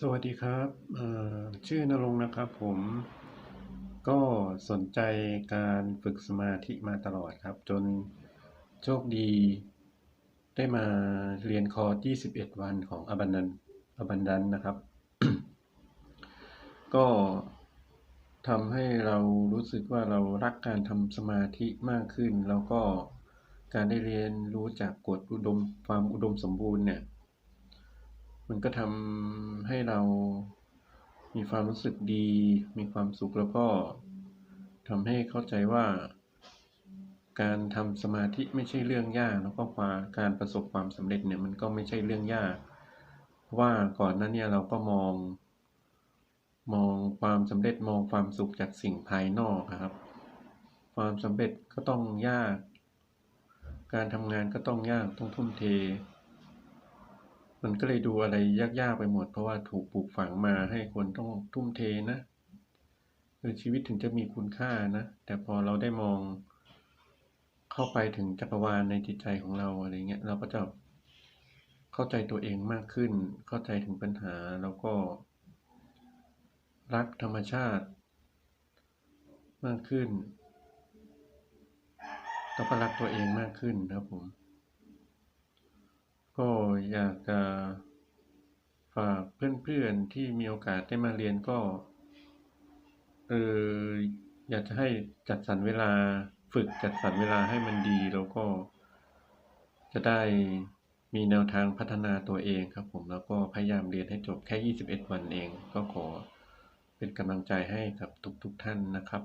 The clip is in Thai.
สวัสดีครับ ชื่อนรงค์นะครับผม ก็สนใจการฝึกสมาธิมาตลอดครับ จนโชคดี ได้มาเรียนคอร์ส21 วันของอบันดันอบันดันนะครับ ก็ทำให้เรารู้สึกว่าเรารักการทำสมาธิมากขึ้น แล้วก็การได้เรียนรู้จากกฎอุดมความอุดมสมบูรณ์เนี่ย มันก็ทำให้เรามีความรู้สึกดี มีความสุขแล้วก็ทำให้เข้าใจว่า การทำสมาธิไม่ใช่เรื่องยาก แล้วก็ความการประสบความสำเร็จเนี่ยมันก็ไม่ใช่เรื่องยาก เพราะว่าก่อนหน้าเนี้เราก็มอง มองความสำเร็จมองความสุขจากสิ่งภายนอกครับ ความสำเร็จก็ต้องยาก การทำงานก็ต้องยากต้องทุ่มเท มันก็เลยดูอะไรยากๆไปหมด เพราะว่าถูกปลูกฝังมาให้คนต้องทุ่มเทนะคือชีวิตถึงจะมีคุณค่านะ แต่พอเราได้มองเข้าไปถึงจักรวาลในจิตใจของเราอะไรเงี้ยเราก็จะเข้าใจตัวเองมากขึ้น เข้าใจถึงปัญหาแล้วก็ รักธรรมชาติ มากขึ้นแล้วก็รักตัวเองมากขึ้นครับผม อยากจะฝากเพื่อนๆที่มีโอกาสได้มาเรียนก็เอออยากจะให้จัดสรรเวลาฝึกจัดสรรเวลาให้มันดีแล้วก็ จะได้มีแนวทางพัฒนาตัวเองครับผมแล้วก็พยายามเรียนให้จบแค่ 21 วันเอง ก็ขอเป็นกำลังใจให้กับทุกๆท่านนะครับ